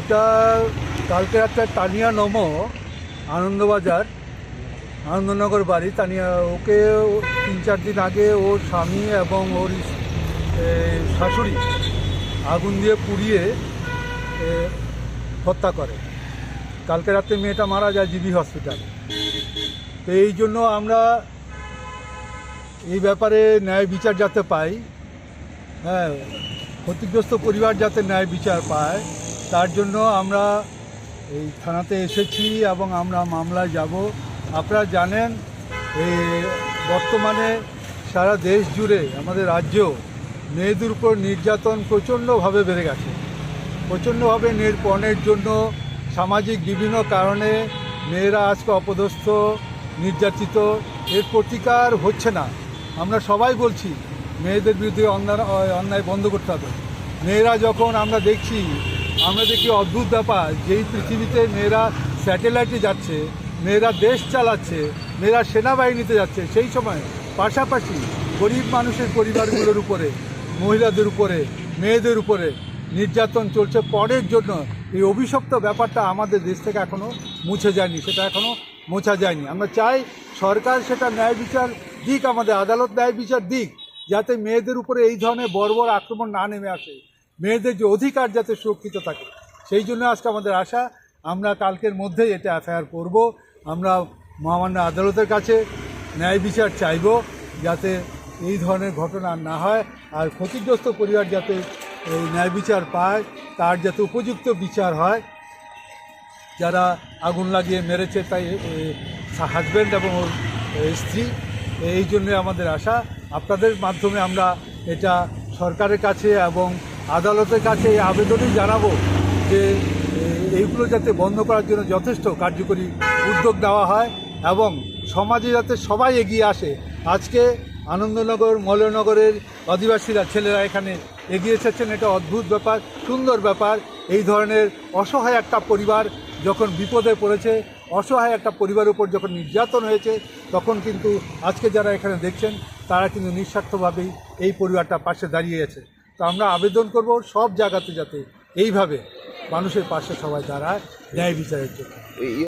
এটা কালকে একটা তানিয়া নম, আনন্দবাজার, আনন্দনগর বাড়ি, তানিয়া। ওকে তিন চার দিন আগে ওর স্বামী এবং ওর শাশুড়ি আগুন দিয়ে পুড়িয়ে হত্যা করে। কালকে রাতে মেয়েটা মারা যায় জিবি হসপিটালে। তো এই জন্য আমরা এই ব্যাপারে ন্যায় বিচার যাতে পাই হ্যাঁ ক্ষতিগ্রস্ত পরিবার যাতে ন্যায় বিচার পায় তার জন্য আমরা এই থানাতে এসেছি এবং আমরা মামলায় যাব। আপনারা জানেন এই বর্তমানে সারা দেশ জুড়ে আমাদের রাজ্য মেয়েদের উপর নির্যাতন প্রচণ্ডভাবে বেড়ে গেছে। প্রচণ্ডভাবে নির্পণের জন্য সামাজিক বিভিন্ন কারণে মেয়েরা আজকে অপদস্থ, নির্যাতিত। এর প্রতিকার হচ্ছে না। আমরা সবাই বলছি, মেয়েদের বিরুদ্ধে অন্যায় অন্যায় বন্ধ করতে হবে। মেয়েরা যখন আমরা দেখছি আমরা দেখি অদ্ভুত ব্যাপার, যেই পৃথিবীতে মেয়েরা স্যাটেলাইটে যাচ্ছে, মেয়েরা দেশ চালাচ্ছে, মেয়েরা সেনাবাহিনীতে যাচ্ছে, সেই সময় পাশাপাশি গরিব মানুষের পরিবারগুলোর উপরে, মহিলাদের উপরে, মেয়েদের উপরে নির্যাতন চলছে পরের জন্য। এই অভিশপ্ত ব্যাপারটা আমাদের দেশ থেকে এখনও মুছে যায়নি, সেটা এখনও মোছা যায়নি। আমরা চাই সরকার সেটা ন্যায় বিচার দিক, আমাদের আদালত ন্যায় বিচার দিক, যাতে মেয়েদের উপরে এই ধরনের বর্বর আক্রমণ না নেমে আসে। মেয়েদের যে অধিকার যাতে সুরক্ষিত থাকে, সেই জন্য আজকে আমাদের আশা, আমরা কালকের মধ্যেই এটা এফআইআর করব। আমরা মহামান্য আদালতের কাছে ন্যায় বিচার চাইব যাতে এই ধরনের ঘটনা না হয়, আর ক্ষতিগ্রস্ত পরিবার যাতে এই ন্যায় বিচার পায়, তার যাতে উপযুক্ত বিচার হয়। যারা আগুন লাগিয়ে মেরেছে তাই হাজব্যান্ড এবং ওর স্ত্রী, এই জন্য আমাদের আশা। আপনাদের মাধ্যমে আমরা এটা সরকারের কাছে এবং আদালতের কাছে এই আবেদনই জানাব যে এইগুলো যাতে বন্ধ করার জন্য যথেষ্ট কার্যকরী উদ্যোগ দেওয়া হয় এবং সমাজে যাতে সবাই এগিয়ে আসে। আজকে আনন্দনগর মলয়নগরের আদিবাসীরা, ছেলেরা এখানে এগিয়ে এসেছেন। এটা অদ্ভুত ব্যাপার, সুন্দর ব্যাপার। এই ধরনের অসহায় একটা পরিবার যখন বিপদে পড়েছে, অসহায় একটা পরিবারের উপর যখন নির্যাতন হয়েছে, তখন কিন্তু আজকে যারা এখানে দেখছেন, তারা কিন্তু নিঃস্বার্থভাবেই এই পরিবারটা পাশে দাঁড়িয়ে আছে। তো আমরা আবেদন করব সব জায়গাতে যাতে এইভাবে মানুষের পাশে সবাই দাঁড়ায়, ন্যায় বিচারের জন্য।